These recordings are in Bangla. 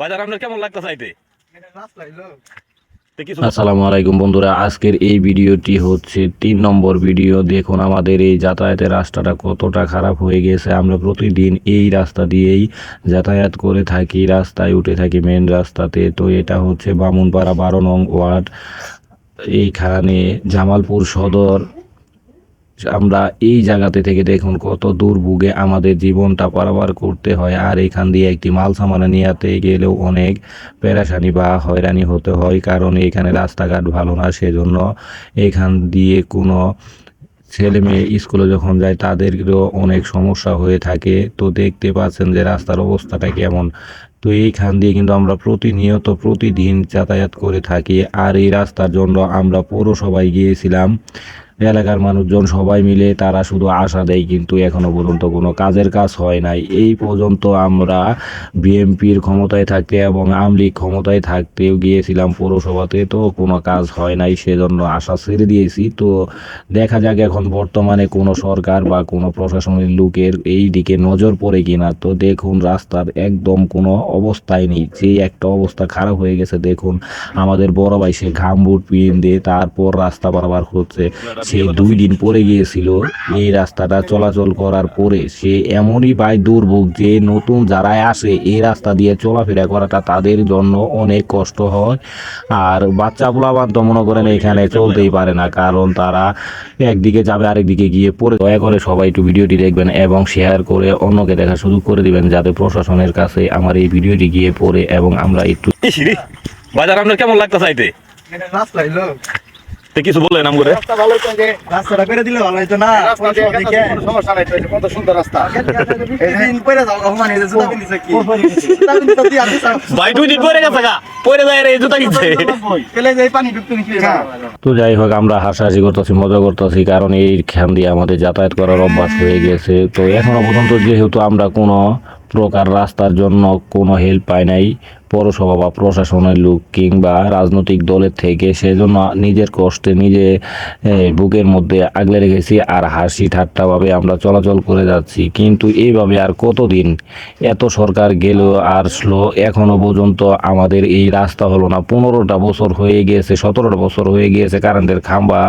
বাজার আসসালামু আলাইকুম বন্ধুরা, আজকের এই ভিডিওটি হচ্ছে তিন নম্বর ভিডিও। দেখুন, আমাদের এই যাতায়াতের রাস্তাটা কতটা খারাপ হয়ে গেছে। আমরা প্রতিদিন এই রাস্তা দিয়েই যাতায়াত করে থাকি, রাস্তায় উঠে থাকি মেন রাস্তাতে। তো এটা হচ্ছে বামুনপাড়া বারো নং ওয়ার্ড, এইখানে জামালপুর সদর। আমরা এই জায়গাতে থেকে দেখুন কত দুর্ভোগে আমাদের জীবনটা পারাবার করতে হয়। আর এখান দিয়ে একটি মাল সামানা নিয়ে গেলেও অনেক পেরাশানি বা হয়রানি হতে হয়, কারণ এখানে রাস্তাঘাট ভালো না। সেজন্য এখান দিয়ে কোনো ছেলে মেয়ে স্কুলে যখন যায়, তাদেরও অনেক সমস্যা হয়ে থাকে। তো দেখতে পাচ্ছেন যে রাস্তার অবস্থাটা কেমন। তো এইখান দিয়ে কিন্তু আমরা প্রতিনিয়ত প্রতিদিন যাতায়াত করে থাকি। আর এই রাস্তার জন্য আমরা পৌরসভায় গিয়েছিলাম। এলাকার মানুষজন সবাই মিলে তারা শুধু আশা দেয় কিন্তু এখনও পর্যন্ত কোনো কাজের কাজ হয় নাই। এই পর্যন্ত আমরা বিএমপির ক্ষমতায় থাকতে এবং আমলিগ ক্ষমতায় থাকতেও গিয়েছিলাম পৌরসভাতে। তো কোনো কাজ হয় নাই, সেজন্য আশা ছেড়ে দিয়েছি। তো দেখা যাক এখন বর্তমানে কোনো সরকার বা কোনো প্রশাসনের লোকের এই দিকে নজর পড়ে কিনা। তো দেখুন, রাস্তার একদম কোনো অবস্থায় নেই। যে একটা অবস্থা খারাপ হয়ে গেছে, দেখুন, আমাদের বড় ভাই সে ঘাম বুট পিন দিয়ে তারপর রাস্তা বারবার হচ্ছে সে দুই দিন পরে গিয়েছিল, এই রাস্তাটা চলাচল করার পরে সে এমনই পায় দুর্ভোগ যে নতুন যারা আসে, এই রাস্তা দিয়ে চলাফেরা করাটা তাদের জন্য অনেক কষ্ট হয়। আর বাচ্চা পোলাবান তো মনে করেন এখানে চলতেই পারে না, কারণ তারা একদিকে যাবে আরেকদিকে গিয়ে পড়ে। দয়া করে সবাই একটু ভিডিওটি দেখবেন এবং শেয়ার করে অন্যকে দেখার সুযোগ করে দিবেন, যাতে প্রশাসনের কাছে আমার এই ভিডিওটি গিয়ে পড়ে এবং আমরা একটু বাজার আপনার কেমন লাগতেছে আইতে? রাস্তা হইল। তে কিছু বললেন আম করে? রাস্তাটা দিলে ভালো হইতো না। সমস্যা নাই কত সুন্দর রাস্তা। পরে পরে পরে তো যাই হোক আমরা হাসাহাসি করতেছি মজা করতেছি কারণ এই খান দিয়ে আমাদের যাতায়াত করার অভ্যাস হয়ে গেছে। তো এখনও পর্যন্ত যেহেতু আমরা কোনো প্রকার রাস্তার জন্য কোনো হেল্প পাই নাই। পৌরসভা বা প্রশাসনের লোক কিংবা রাজনৈতিক দলের থেকে সেজন্য নিজের কষ্টে নিজে বুকের মধ্যে আগলে রেখেছি আর হাসি ঠাট্টাভাবে আমরা চলাচল করে যাচ্ছি। কিন্তু এইভাবে আর কতদিন? এত সরকার গেল আর স্লো, এখনও পর্যন্ত আমাদের এই রাস্তা হলো না। পনেরোটা বছর হয়ে গিয়েছে, সতেরোটা বছর হয়ে গিয়েছে কারেন্টের খাম্বা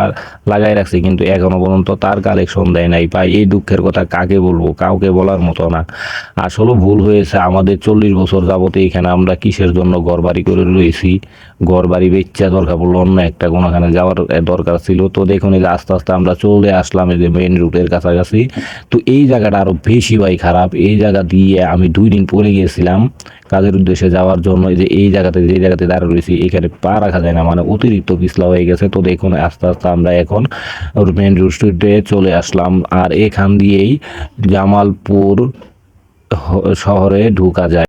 লাগাই রাখছি, কিন্তু এখনও পর্যন্ত তার কালেকশন দেয় নাই। পাই এই দুঃখের কথা কাকে বলব? কাউকে বলার মতো না। আসলে ভুল হয়েছে, আমাদের চল্লিশ বছর যাবতে এখানে আমরা কিসের জন্য ঘর বাড়ি করে রয়েছি। ঘর বাড়ি বেচ্চা দরকার পড়ল, অন্য একটা কোনোখানে যাওয়ার দরকার ছিল। তো দেখুন এই যে আস্তে আস্তে আমরা চলে আসলাম এই যে মেইন রুটের কাছাকাছি। তো এই জায়গাটা আরও বেশি ভাই খারাপ। এই জায়গা দিয়ে আমি দুই দিন পরে গিয়েছিলাম কাজের উদ্দেশ্যে যাওয়ার জন্য। এই যে এই জায়গাতে, যে জায়গাতে দাঁড়িয়ে রয়েছি, এখানে পা রাখা যায় না মানে অতিরিক্ত পিছলা হয়ে গেছে। তো দেখুন আস্তে আস্তে আমরা এখন মেন রুটে চলে আসলাম। আর এখান দিয়েই জামালপুর শহরে ঢুকা যায়।